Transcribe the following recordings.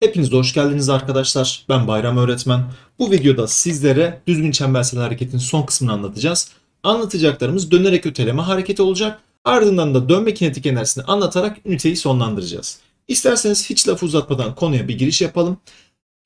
Hepiniz hoş geldiniz arkadaşlar. Ben Bayram Öğretmen. Bu videoda sizlere düzgün çembersel hareketin son kısmını anlatacağız. Anlatacaklarımız dönerek öteleme hareketi olacak. Ardından da dönme kinetik enerjisini anlatarak üniteyi sonlandıracağız. İsterseniz hiç lafı uzatmadan konuya bir giriş yapalım.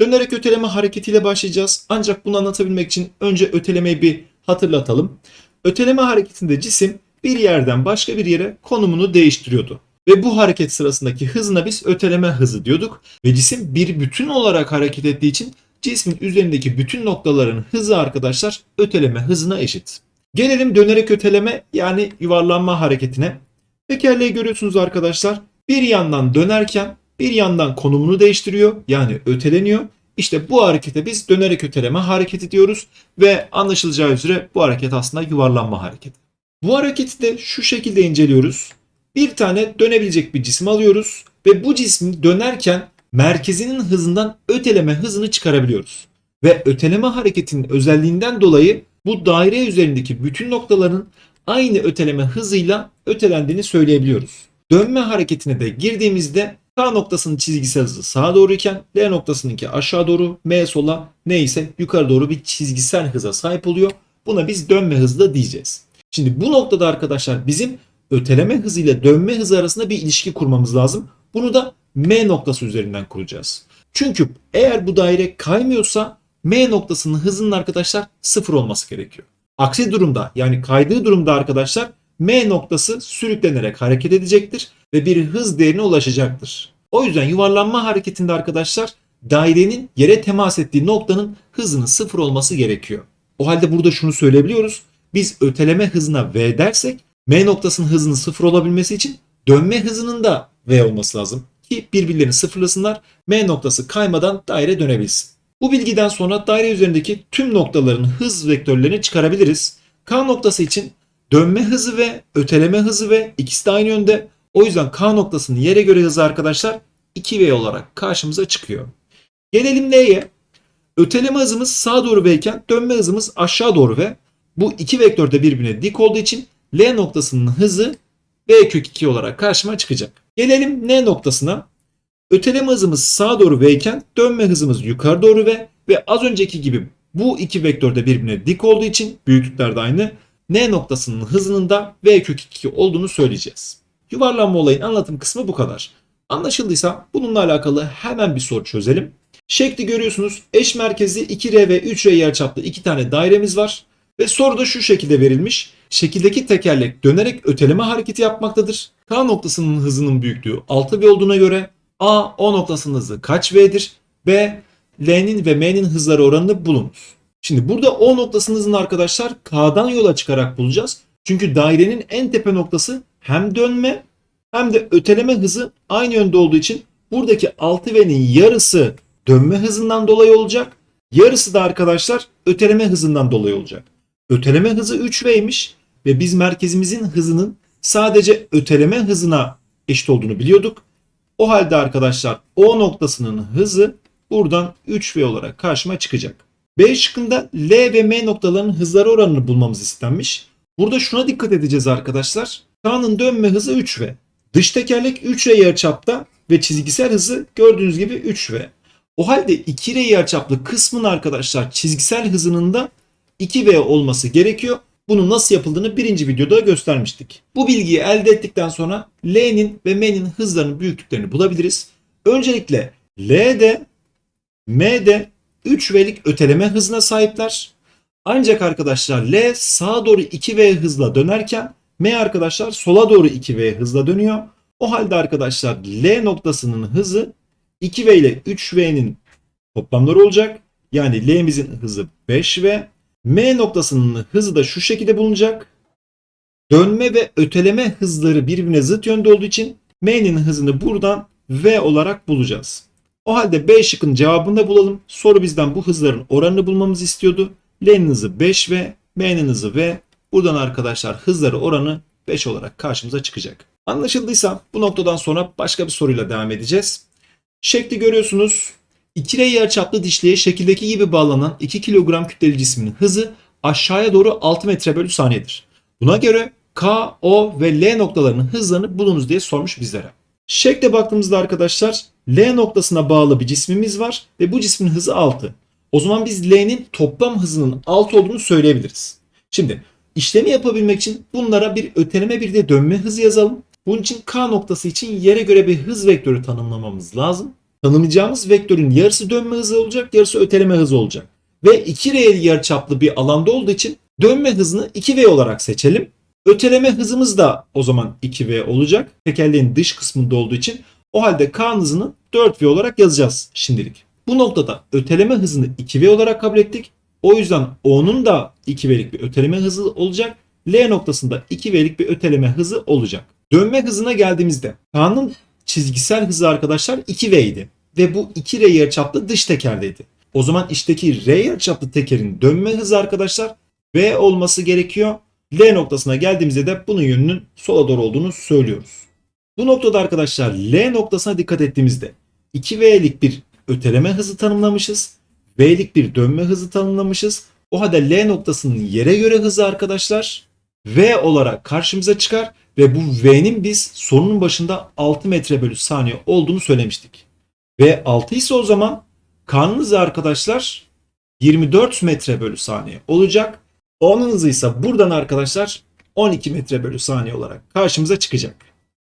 Dönerek öteleme hareketiyle başlayacağız. Ancak bunu anlatabilmek için önce ötelemeyi bir hatırlatalım. Öteleme hareketinde cisim bir yerden başka bir yere konumunu değiştiriyordu. Ve bu hareket sırasındaki hızına biz öteleme hızı diyorduk. Ve cisim bir bütün olarak hareket ettiği için cismin üzerindeki bütün noktaların hızı arkadaşlar öteleme hızına eşit. Gelelim dönerek öteleme yani yuvarlanma hareketine. Tekerleği görüyorsunuz arkadaşlar. Bir yandan dönerken bir yandan konumunu değiştiriyor yani öteleniyor. İşte bu harekete biz dönerek öteleme hareketi diyoruz ve anlaşılacağı üzere bu hareket aslında yuvarlanma hareketi. Bu hareketi de şu şekilde inceliyoruz. Bir tane dönebilecek bir cisim alıyoruz ve bu cismin dönerken merkezinin hızından öteleme hızını çıkarabiliyoruz. Ve öteleme hareketinin özelliğinden dolayı bu daire üzerindeki bütün noktaların aynı öteleme hızıyla ötelendiğini söyleyebiliyoruz. Dönme hareketine de girdiğimizde K noktasının çizgisel hızı sağa doğru iken L noktasınınki aşağı doğru, M sola, N ise yukarı doğru bir çizgisel hıza sahip oluyor. Buna biz dönme hızı da diyeceğiz. Şimdi bu noktada arkadaşlar bizim öteleme hızı ile dönme hızı arasında bir ilişki kurmamız lazım. Bunu da M noktası üzerinden kuracağız. Çünkü eğer bu daire kaymıyorsa M noktasının hızının arkadaşlar sıfır olması gerekiyor. Aksi durumda yani kaydığı durumda arkadaşlar M noktası sürüklenerek hareket edecektir ve bir hız değerine ulaşacaktır. O yüzden yuvarlanma hareketinde arkadaşlar dairenin yere temas ettiği noktanın hızının sıfır olması gerekiyor. O halde burada şunu söyleyebiliyoruz. Biz öteleme hızına V dersek M noktasının hızının sıfır olabilmesi için dönme hızının da V olması lazım. Ki birbirlerini sıfırlasınlar M noktası kaymadan daire dönebilsin. Bu bilgiden sonra daire üzerindeki tüm noktaların hız vektörlerini çıkarabiliriz. K noktası için dönme hızı ve öteleme hızı ve ikisi de aynı yönde. O yüzden K noktasının yere göre hızı arkadaşlar 2V olarak karşımıza çıkıyor. Gelelim L'ye. Öteleme hızımız sağa doğru V iken dönme hızımız aşağı doğru V. Bu iki vektör de birbirine dik olduğu için L noktasının hızı V kök 2 olarak karşıma çıkacak. Gelelim N noktasına. Öteleme hızımız sağa doğru V iken dönme hızımız yukarı doğru V ve az önceki gibi bu iki vektör de birbirine dik olduğu için büyüklükler de aynı. N noktasının hızının da V kök 2 olduğunu söyleyeceğiz. Yuvarlanma olayın anlatım kısmı bu kadar. Anlaşıldıysa bununla alakalı hemen bir soru çözelim. Şekli görüyorsunuz. Eş merkezli 2R ve 3R yarıçaplı iki tane dairemiz var. Ve soruda şu şekilde verilmiş. Şekildeki tekerlek dönerek öteleme hareketi yapmaktadır. K noktasının hızının büyüklüğü 6V olduğuna göre A O noktasının hızı kaç V'dir? B L'nin ve M'nin hızları oranını bulunuz. Şimdi burada O noktasının hızını arkadaşlar K'dan yola çıkarak bulacağız. Çünkü dairenin en tepe noktası hem dönme hem de öteleme hızı aynı yönde olduğu için buradaki 6V'nin yarısı dönme hızından dolayı olacak. Yarısı da arkadaşlar öteleme hızından dolayı olacak. Öteleme hızı 3V'ymiş ve biz merkezimizin hızının sadece öteleme hızına eşit olduğunu biliyorduk. O halde arkadaşlar O noktasının hızı buradan 3V olarak karşıma çıkacak. B şıkkında L ve M noktalarının hızları oranını bulmamız istenmiş. Burada şuna dikkat edeceğiz arkadaşlar. K'nın dönme hızı 3V. Dış tekerlek 3R yarıçapta ve çizgisel hızı gördüğünüz gibi 3V. O halde 2R yarıçaplı kısmın arkadaşlar çizgisel hızının da 2V olması gerekiyor. Bunun nasıl yapıldığını birinci videoda göstermiştik. Bu bilgiyi elde ettikten sonra L'nin ve M'nin hızlarının büyüklüklerini bulabiliriz. Öncelikle L'de M'de 3V'lik öteleme hızına sahipler. Ancak arkadaşlar L sağa doğru 2V hızla dönerken M arkadaşlar sola doğru 2V hızla dönüyor. O halde arkadaşlar L noktasının hızı 2V ile 3V'nin toplamları olacak. Yani L'mizin hızı 5V. M noktasının hızı da şu şekilde bulunacak. Dönme ve öteleme hızları birbirine zıt yönde olduğu için M'nin hızını buradan V olarak bulacağız. O halde B şıkkın cevabını da bulalım. Soru bizden bu hızların oranını bulmamızı istiyordu. L'nin hızı 5V, M'nin hızı V. Buradan arkadaşlar hızları oranı 5 olarak karşımıza çıkacak. Anlaşıldıysa bu noktadan sonra başka bir soruyla devam edeceğiz. Şekli görüyorsunuz. 2R yarıçaplı dişliğe şekildeki gibi bağlanan 2 kilogram kütleli cismin hızı aşağıya doğru 6 metre bölü saniyedir. Buna göre K, O ve L noktalarının hızlarını bulunuz diye sormuş bizlere. Şekle baktığımızda arkadaşlar L noktasına bağlı bir cismimiz var ve bu cismin hızı 6. O zaman biz L'nin toplam hızının 6 olduğunu söyleyebiliriz. Şimdi işlemi yapabilmek için bunlara bir öteleme bir de dönme hızı yazalım. Bunun için K noktası için yere göre bir hız vektörü tanımlamamız lazım. Tanımlayacağımız vektörün yarısı dönme hızı olacak, yarısı öteleme hızı olacak. Ve 2R yarıçaplı bir alanda olduğu için dönme hızını 2V olarak seçelim. Öteleme hızımız da o zaman 2V olacak. Tekerleğin dış kısmında olduğu için o halde K hızını 4V olarak yazacağız şimdilik. Bu noktada öteleme hızını 2V olarak kabul ettik. O yüzden O'nun da 2V'lik bir öteleme hızı olacak. L noktasında 2V'lik bir öteleme hızı olacak. Dönme hızına geldiğimizde K'nın çizgisel hızı arkadaşlar 2V idi. Ve bu 2R yarıçaplı dış tekerdeydi. O zaman içteki R yarıçaplı tekerin dönme hızı arkadaşlar V olması gerekiyor. L noktasına geldiğimizde de bunun yönünün sola doğru olduğunu söylüyoruz. Bu noktada arkadaşlar L noktasına dikkat ettiğimizde 2V'lik bir öteleme hızı tanımlamışız. V'lik bir dönme hızı tanımlamışız. O halde L noktasının yere göre hızı arkadaşlar V olarak karşımıza çıkar ve bu V'nin biz sorunun başında 6 metre bölü saniye olduğunu söylemiştik. V 6 ise o zaman K'nın arkadaşlar 24 metre bölü saniye olacak. O'nun hızı ise buradan arkadaşlar 12 metre bölü saniye olarak karşımıza çıkacak.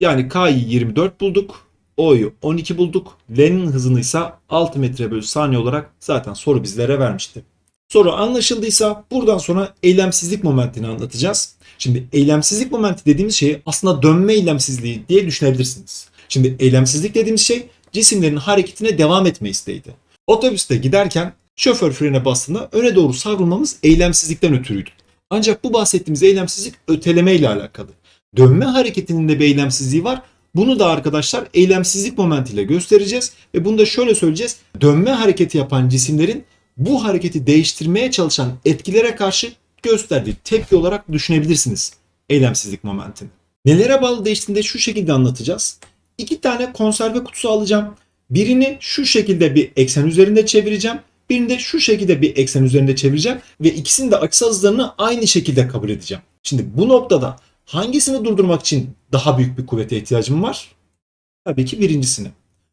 Yani K'yı 24 bulduk. O'yu 12 bulduk. L'nin hızını ise 6 metre bölü saniye olarak zaten soru bizlere vermişti. Soru anlaşıldıysa buradan sonra eylemsizlik momentini anlatacağız. Şimdi eylemsizlik momenti dediğimiz şeyi aslında dönme eylemsizliği diye düşünebilirsiniz. Şimdi eylemsizlik dediğimiz şey cisimlerin hareketine devam etme isteğiydi. Otobüste giderken şoför frene bastığında öne doğru savrulmamız eylemsizlikten ötürüydü. Ancak bu bahsettiğimiz eylemsizlik öteleme ile alakalı. Dönme hareketinin de bir eylemsizliği var. Bunu da arkadaşlar eylemsizlik momentiyle göstereceğiz ve bunu da şöyle söyleyeceğiz. Dönme hareketi yapan cisimlerin bu hareketi değiştirmeye çalışan etkilere karşı gösterdiği tepki olarak düşünebilirsiniz eylemsizlik momentini. Nelere bağlı değiştiğini de şu şekilde anlatacağız. İki tane konserve kutusu alacağım. Birini şu şekilde bir eksen üzerinde çevireceğim. Birini de şu şekilde bir eksen üzerinde çevireceğim. Ve ikisinin de açısal hızlarını aynı şekilde kabul edeceğim. Şimdi bu noktada hangisini durdurmak için daha büyük bir kuvvete ihtiyacım var? Tabii ki birincisini.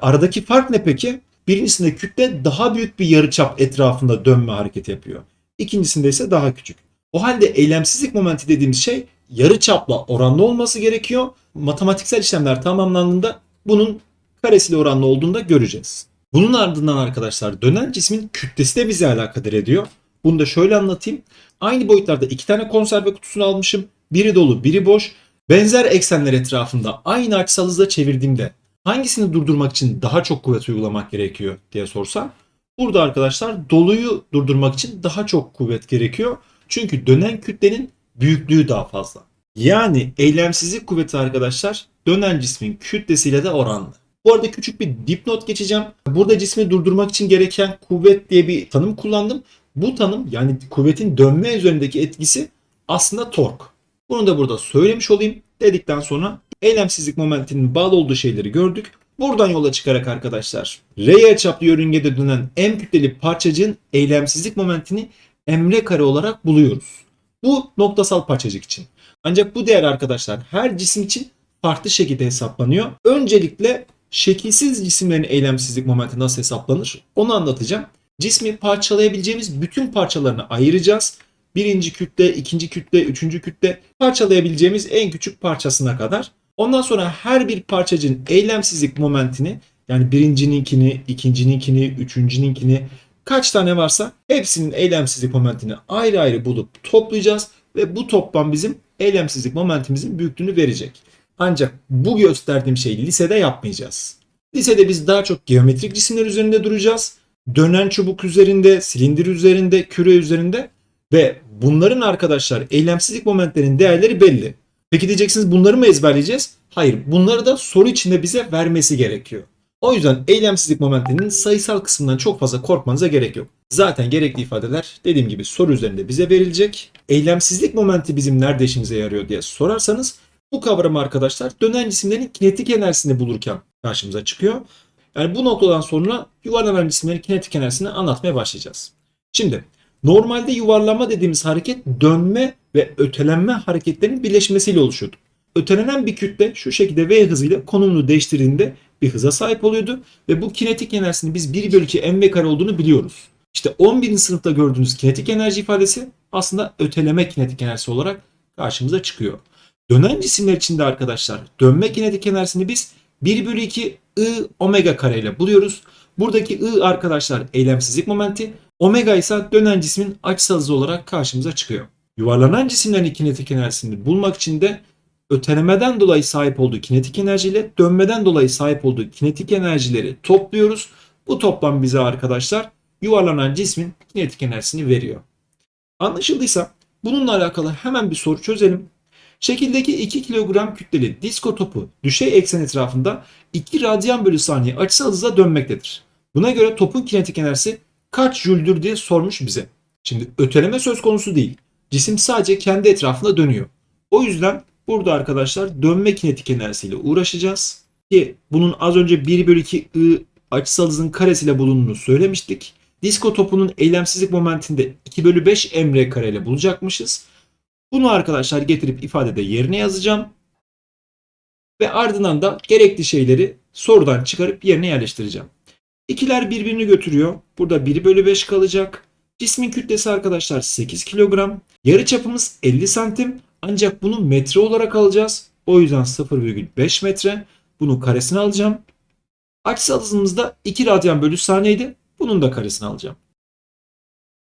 Aradaki fark ne peki? Birincisinde kütle daha büyük bir yarıçap etrafında dönme hareketi yapıyor. İkincisinde ise daha küçük. O halde eylemsizlik momenti dediğimiz şey yarıçapla oranlı olması gerekiyor. Matematiksel işlemler tamamlandığında bunun karesiyle oranlı olduğunu da göreceğiz. Bunun ardından arkadaşlar dönen cismin kütlesi de bizi alakadar ediyor. Bunu da şöyle anlatayım. Aynı boyutlarda iki tane konserve kutusunu almışım. Biri dolu, biri boş. Benzer eksenler etrafında aynı açısal hızla çevirdiğimde hangisini durdurmak için daha çok kuvvet uygulamak gerekiyor diye sorsam. Burada arkadaşlar doluyu durdurmak için daha çok kuvvet gerekiyor. Çünkü dönen kütlenin büyüklüğü daha fazla. Yani eylemsizlik kuvveti arkadaşlar dönen cismin kütlesiyle de oranlı. Bu arada küçük bir dipnot geçeceğim. Burada cismi durdurmak için gereken kuvvet diye bir tanım kullandım. Bu tanım yani kuvvetin dönme üzerindeki etkisi aslında tork. Bunu da burada söylemiş olayım dedikten sonra eylemsizlik momentinin bağlı olduğu şeyleri gördük. Buradan yola çıkarak arkadaşlar R yarıçaplı yörüngede dönen M kütleli parçacığın eylemsizlik momentini emre kare olarak buluyoruz. Bu noktasal parçacık için. Ancak bu değer arkadaşlar her cisim için farklı şekilde hesaplanıyor. Öncelikle şekilsiz cisimlerin eylemsizlik momenti nasıl hesaplanır onu anlatacağım. Cismi parçalayabileceğimiz bütün parçalarını ayıracağız. Birinci kütle, ikinci kütle, üçüncü kütle parçalayabileceğimiz en küçük parçasına kadar. Ondan sonra her bir parçacığın eylemsizlik momentini yani birincininkini, ikincininkini, üçüncüninkini kaç tane varsa hepsinin eylemsizlik momentini ayrı ayrı bulup toplayacağız ve bu toplam bizim eylemsizlik momentimizin büyüklüğünü verecek. Ancak bu gösterdiğim şeyi lisede yapmayacağız. Lisede biz daha çok geometrik cisimler üzerinde duracağız. Dönen çubuk üzerinde, silindir üzerinde, küre üzerinde ve bunların arkadaşlar eylemsizlik momentlerinin değerleri belli. Peki diyeceksiniz bunları mı ezberleyeceğiz? Hayır bunları da soru içinde bize vermesi gerekiyor. O yüzden eylemsizlik momentinin sayısal kısmından çok fazla korkmanıza gerek yok. Zaten gerekli ifadeler dediğim gibi soru üzerinde bize verilecek. Eylemsizlik momenti bizim nerede işimize yarıyor diye sorarsanız bu kavram arkadaşlar dönen cisimlerin kinetik enerjisini bulurken karşımıza çıkıyor. Yani bu noktadan sonra yuvarlanan cisimlerin kinetik enerjisini anlatmaya başlayacağız. Şimdi normalde yuvarlama dediğimiz hareket dönme ve ötelenme hareketlerinin birleşmesiyle oluşuyordu. Ötelenen bir kütle şu şekilde v hızıyla konumunu değiştirdiğinde bir hıza sahip oluyordu. Ve bu kinetik enerjisinin biz 1 bölü 2 mv kare olduğunu biliyoruz. İşte 11. sınıfta gördüğünüz kinetik enerji ifadesi aslında öteleme kinetik enerjisi olarak karşımıza çıkıyor. Dönen cisimler için de arkadaşlar dönme kinetik enerjisini biz 1 bölü 2 I omega kare ile buluyoruz. Buradaki I arkadaşlar eylemsizlik momenti. Omega ise dönen cismin açısal hızı olarak karşımıza çıkıyor. Yuvarlanan cisimlerin kinetik enerjisini bulmak için de ötelemeden dolayı sahip olduğu kinetik enerjiyle dönmeden dolayı sahip olduğu kinetik enerjileri topluyoruz. Bu toplam bize arkadaşlar yuvarlanan cismin kinetik enerjisini veriyor. Anlaşıldıysa bununla alakalı hemen bir soru çözelim. Şekildeki 2 kilogram kütleli disko topu düşey eksen etrafında 2 radyan bölü saniye açısal hızla dönmektedir. Buna göre topun kinetik enerjisi kaç jüldür diye sormuş bize. Şimdi öteleme söz konusu değil. Cisim sadece kendi etrafında dönüyor. O yüzden burada arkadaşlar dönme kinetik enerjisiyle uğraşacağız. Ki bunun az önce 1 bölü 2 I açısal hızın karesiyle bulunduğunu söylemiştik. Disko topunun eylemsizlik momentinde 2 bölü 5 emre kareyle bulacakmışız. Bunu arkadaşlar getirip ifadede yerine yazacağım. Ve ardından da gerekli şeyleri sorudan çıkarıp yerine yerleştireceğim. İkiler birbirini götürüyor. Burada 1 bölü 5 kalacak. Cismin kütlesi arkadaşlar 8 kilogram. Yarı çapımız 50 santim. Ancak bunu metre olarak alacağız. O yüzden 0,5 metre. Bunun karesini alacağım. Açısal hızımız da 2 radyan bölü saniyeydi. Bunun da karesini alacağım.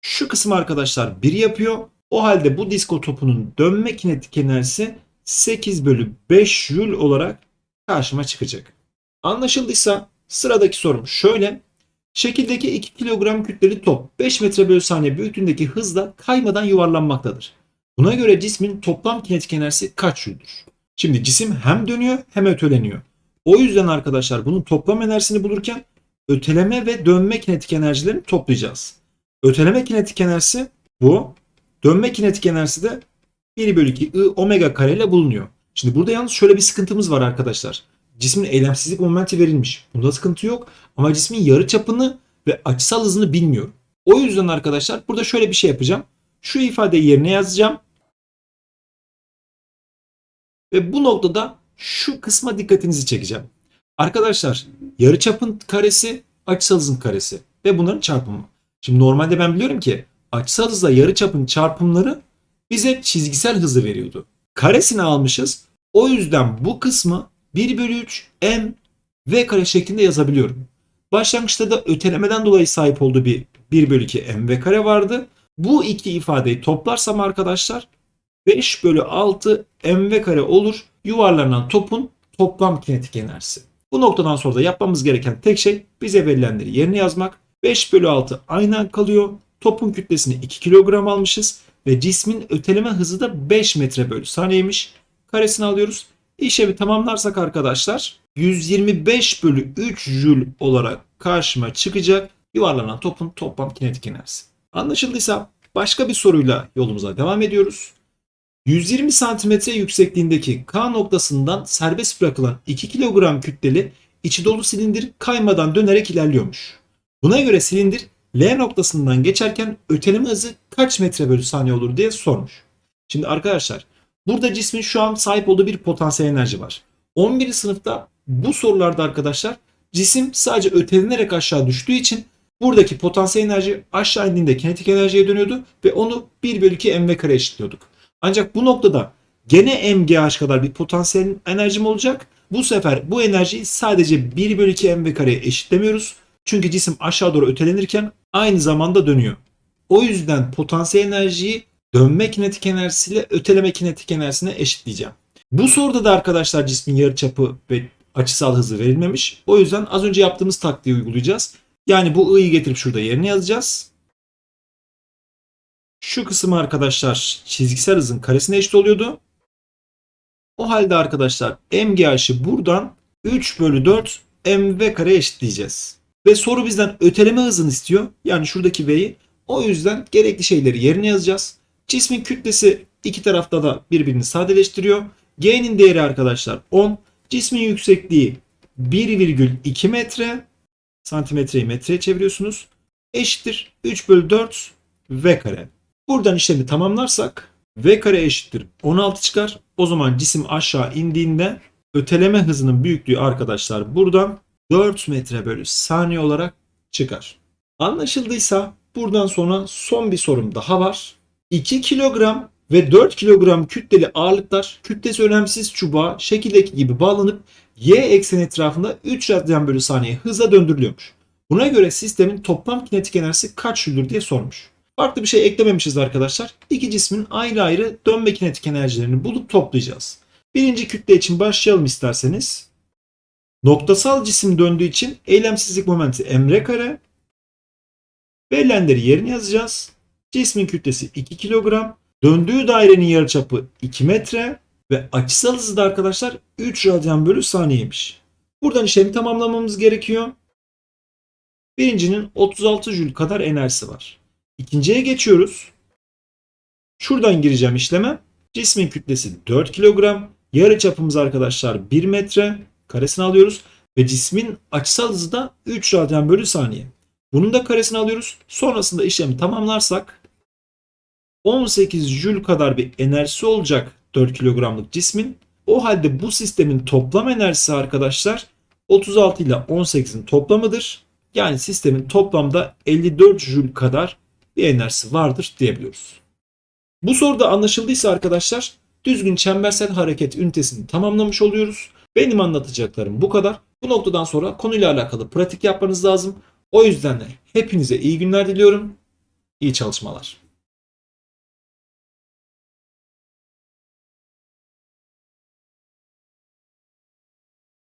Şu kısım arkadaşlar 1 yapıyor. O halde bu disko topunun dönme kinetik enerjisi 8 bölü 5 jül olarak karşıma çıkacak. Anlaşıldıysa sıradaki sorum şöyle. Şekildeki 2 kilogram kütleli top 5 metre bölü saniye büyüklüğündeki hızla kaymadan yuvarlanmaktadır. Buna göre cismin toplam kinetik enerjisi kaç jüldür? Şimdi cisim hem dönüyor hem öteleniyor. O yüzden arkadaşlar bunun toplam enerjisini bulurken öteleme ve dönme kinetik enerjilerini toplayacağız. Öteleme kinetik enerjisi bu. Dönme kinetik enerjisi de 1 bölü 2 I omega kare ile bulunuyor. Şimdi burada yalnız şöyle bir sıkıntımız var arkadaşlar. Cismin eylemsizlik momenti verilmiş. Bunda sıkıntı yok. Ama cismin yarı çapını ve açısal hızını bilmiyorum. O yüzden arkadaşlar burada şöyle bir şey yapacağım. Şu ifadeyi yerine yazacağım. Ve bu noktada şu kısma dikkatinizi çekeceğim. Arkadaşlar yarıçapın karesi açısal hızın karesi ve bunların çarpımı. Şimdi normalde ben biliyorum ki açısal hızla yarıçapın çarpımları bize çizgisel hızı veriyordu. Karesini almışız. O yüzden bu kısmı 1 bölü 3 m v kare şeklinde yazabiliyorum. Başlangıçta da ötelemeden dolayı sahip olduğu bir 1 bölü 2 m v kare vardı. Bu iki ifadeyi toplarsam arkadaşlar 5 bölü 6 mv kare olur. Yuvarlanan topun toplam kinetik enerjisi. Bu noktadan sonra da yapmamız gereken tek şey bize verilenleri yerine yazmak. 5 bölü 6 aynen kalıyor. Topun kütlesini 2 kilogram almışız. Ve cismin öteleme hızı da 5 metre bölü saniyeymiş. Karesini alıyoruz. İşlemi tamamlarsak arkadaşlar 125 bölü 3 jül olarak karşıma çıkacak yuvarlanan topun toplam kinetik enerjisi. Anlaşıldıysa başka bir soruyla yolumuza devam ediyoruz. 120 santimetre yüksekliğindeki K noktasından serbest bırakılan 2 kilogram kütleli içi dolu silindir kaymadan dönerek ilerliyormuş. Buna göre silindir L noktasından geçerken öteleme hızı kaç metre bölü saniye olur diye sormuş. Şimdi arkadaşlar burada cismin şu an sahip olduğu bir potansiyel enerji var. 11. sınıfta bu sorularda arkadaşlar cisim sadece ötelenerek aşağı düştüğü için buradaki potansiyel enerji aşağı indiğinde kinetik enerjiye dönüyordu ve onu 1 bölü 2 mv kare eşitliyorduk. Ancak bu noktada gene mgh kadar bir potansiyel enerjim olacak. Bu sefer bu enerjiyi sadece 1 bölü 2 mv kareye eşitlemiyoruz. Çünkü cisim aşağı doğru ötelenirken aynı zamanda dönüyor. O yüzden potansiyel enerjiyi dönme kinetik enerjisiyle öteleme kinetik enerjisine eşitleyeceğim. Bu soruda da arkadaşlar cismin yarıçapı ve açısal hızı verilmemiş. O yüzden az önce yaptığımız taktiği uygulayacağız. Yani bu i'yi getirip şurada yerine yazacağız. Şu kısım arkadaşlar çizgisel hızın karesine eşit oluyordu. O halde arkadaşlar mgh'ı buradan 3 bölü 4 mv kare eşitleyeceğiz. Ve soru bizden öteleme hızını istiyor. Yani şuradaki v'yi. O yüzden gerekli şeyleri yerine yazacağız. Cismin kütlesi iki tarafta da birbirini sadeleştiriyor. G'nin değeri arkadaşlar 10. Cismin yüksekliği 1,2 metre. Santimetreyi metreye çeviriyorsunuz. Eşittir 3 bölü 4 v kare. Buradan işlemi tamamlarsak v kare eşittir 16 çıkar. O zaman cisim aşağı indiğinde öteleme hızının büyüklüğü arkadaşlar buradan 4 metre bölü saniye olarak çıkar. Anlaşıldıysa buradan sonra son bir sorum daha var. 2 kilogram ve 4 kilogram kütleli ağırlıklar kütlesi önemsiz çubuğa şekildeki gibi bağlanıp y ekseni etrafında 3 radyan bölü saniye hızla döndürülüyormuş. Buna göre sistemin toplam kinetik enerjisi kaç jüldür diye sormuş. Farklı bir şey eklememişiz arkadaşlar. İki cismin ayrı ayrı dönme kinetik enerjilerini bulup toplayacağız. Birinci kütle için başlayalım isterseniz. Noktasal cisim döndüğü için eylemsizlik momenti emre kare. Verilenleri yerine yazacağız. Cismin kütlesi 2 kilogram. Döndüğü dairenin yarıçapı 2 metre. Ve açısal hızı da arkadaşlar 3 radyan bölü saniyeymiş. Buradan işlemi tamamlamamız gerekiyor. Birincinin 36 jül kadar enerjisi var. İkinciye geçiyoruz. Şuradan gireceğim işleme. Cismin kütlesi 4 kilogram. Yarı çapımız arkadaşlar 1 metre. Karesini alıyoruz. Ve cismin açısal hızı da 3 radyan bölü saniye. Bunun da karesini alıyoruz. Sonrasında işlemi tamamlarsak 18 jül kadar bir enerjisi olacak 4 kilogramlık cismin. O halde bu sistemin toplam enerjisi arkadaşlar 36 ile 18'in toplamıdır. Yani sistemin toplamda 54 jül kadar bir enerjisi vardır diyebiliyoruz. Bu soruda anlaşıldıysa arkadaşlar düzgün çembersel hareket ünitesini tamamlamış oluyoruz. Benim anlatacaklarım bu kadar. Bu noktadan sonra konuyla alakalı pratik yapmanız lazım. O yüzden de hepinize iyi günler diliyorum. İyi çalışmalar.